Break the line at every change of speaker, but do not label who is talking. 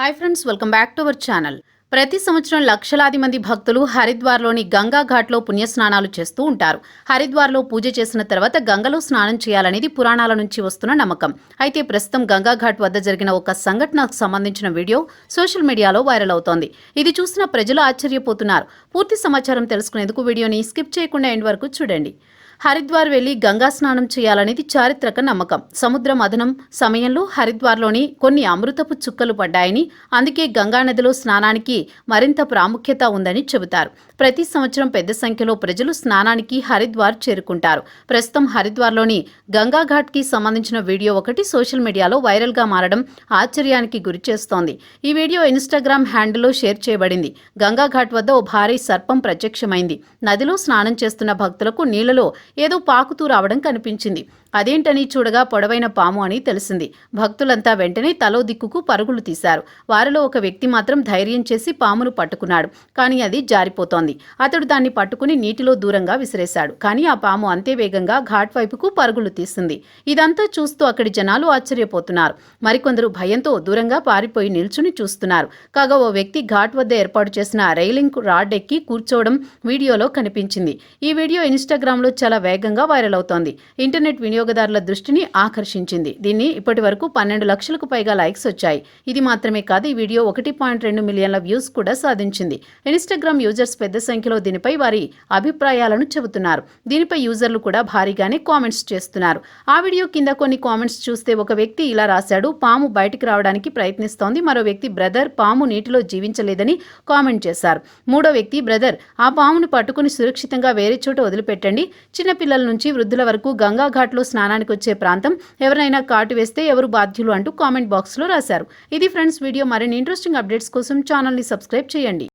Hi friends welcome back to our channel. ప్రతి సంవత్సరం లక్షలాది మంది భక్తులు హరిద్వార్లోని గంగా ఘాట్లో పుణ్యస్నానాలు చేస్తూ ఉంటారు. హరిద్వార్లో పూజ చేసిన తర్వాత గంగలో స్నానం చేయాలనేది పురాణాల నుంచి వస్తున్న నమ్మకం. అయితే ప్రస్తుతం గంగా ఘాట్ వద్ద జరిగిన ఒక సంఘటనకు సంబంధించిన వీడియో సోషల్ మీడియాలో వైరల్ అవుతోంది. ఇది చూసిన ప్రజలు ఆశ్చర్యపోతున్నారు. పూర్తి సమాచారం తెలుసుకునేందుకు వీడియోని స్కిప్ చేయకుండా ఎండ్ వరకు చూడండి. హరిద్వార్ వెళ్ళి గంగా స్నానం చేయాలనేది చారిత్రక నమ్మకం. సముద్ర మథనం సమయంలో హరిద్వార్లోని కొన్ని అమృతపు చుక్కలు పడ్డాయని అందుకే గంగా నదిలో స్నానానికి మరింత ప్రాముఖ్యత ఉందని చెబుతారు. ప్రతి సంవత్సరం పెద్ద సంఖ్యలో ప్రజలు స్నానానికి హరిద్వార్ చేరుకుంటారు. ప్రస్తుతం హరిద్వార్లోని గంగాఘాట్కి సంబంధించిన వీడియో ఒకటి సోషల్ మీడియాలో వైరల్గా మారడం ఆశ్చర్యానికి గురి చేస్తోంది. ఈ వీడియో ఇన్స్టాగ్రామ్ హ్యాండిల్లో షేర్ చేయబడింది. గంగాఘాట్ వద్ద ఓ భారీ సర్పం ప్రత్యక్షమైంది. నదిలో స్నానం చేస్తున్న భక్తులకు నీళ్ళలో ఏదో పాకుతూ రావడం కనిపించింది. అదేంటని చూడగా పొడవైన పాము అని తెలిసింది. భక్తులంతా వెంటనే తలో దిక్కుకు పరుగులు తీశారు. వారిలో ఒక వ్యక్తి మాత్రం ధైర్యం చేసి పామును పట్టుకున్నాడు. కానీ అది జారిపోతోంది. అతడు దాన్ని పట్టుకుని నీటిలో దూరంగా విసిరేశాడు. కానీ ఆ పాము అంతే వేగంగా ఘాట్ వైపుకు పరుగులు తీసింది. ఇదంతా చూస్తూ అక్కడి జనాలు ఆశ్చర్యపోతున్నారు. మరికొందరు భయంతో దూరంగా పారిపోయి నిల్చుని చూస్తున్నారు. కాగా ఓ వ్యక్తి ఘాట్ వద్ద ఏర్పాటు చేసిన రైలింగ్ రాడ్ ఎక్కి కూర్చోవడం వీడియోలో కనిపించింది. ఈ వీడియో ఇన్స్టాగ్రామ్లో చాలా వేగంగా వైరల్ అవుతోంది. ఇంటర్నెట్ వినియోగదారుల దృష్టిని ఆకర్షించింది. దీన్ని ఇప్పటి వరకు పన్నెండు లక్షలకు పైగా లైక్స్ వచ్చాయి. ఇది మాత్రమే కాదు ఈ వీడియో ఒకటి పాయింట్ రెండు మిలియన్ల వ్యూస్ కూడా సాధించింది. ఇన్స్టాగ్రామ్ యూజర్స్ పెద్ద సంఖ్యలో దీనిపై వారి అభిప్రాయాలను చెబుతున్నారు. దీనిపై యూజర్లు కూడా భారీగానే కామెంట్స్ చేస్తున్నారు. ఆ వీడియో కింద కొన్ని కామెంట్స్ చూస్తే ఒక వ్యక్తి ఇలా రాశాడు పాము బయటికి రావడానికి ప్రయత్నిస్తోంది. మరో వ్యక్తి బ్రదర్ పాము నీటిలో జీవించలేదని కామెంట్ చేశారు. మూడో వ్యక్తి బ్రదర్ ఆ పామును పట్టుకుని సురక్షితంగా వేరే చోట వదిలిపెట్టండి. చిన్నపిల్లల నుంచి వృద్ధుల వరకు గంగాఘాట్లో స్నానానికి వచ్చే ప్రాంతం ఎవరైనా కాటు వేస్తే ఎవరు బాధ్యులు అంటూ కామెంట్ బాక్స్లో రాశారు. ఇది ఫ్రెండ్స్ వీడియో మరిన్ని ఇంట్రెస్టింగ్ అప్డేట్స్ కోసం ఛానల్ని సబ్స్క్రైబ్ చేయండి.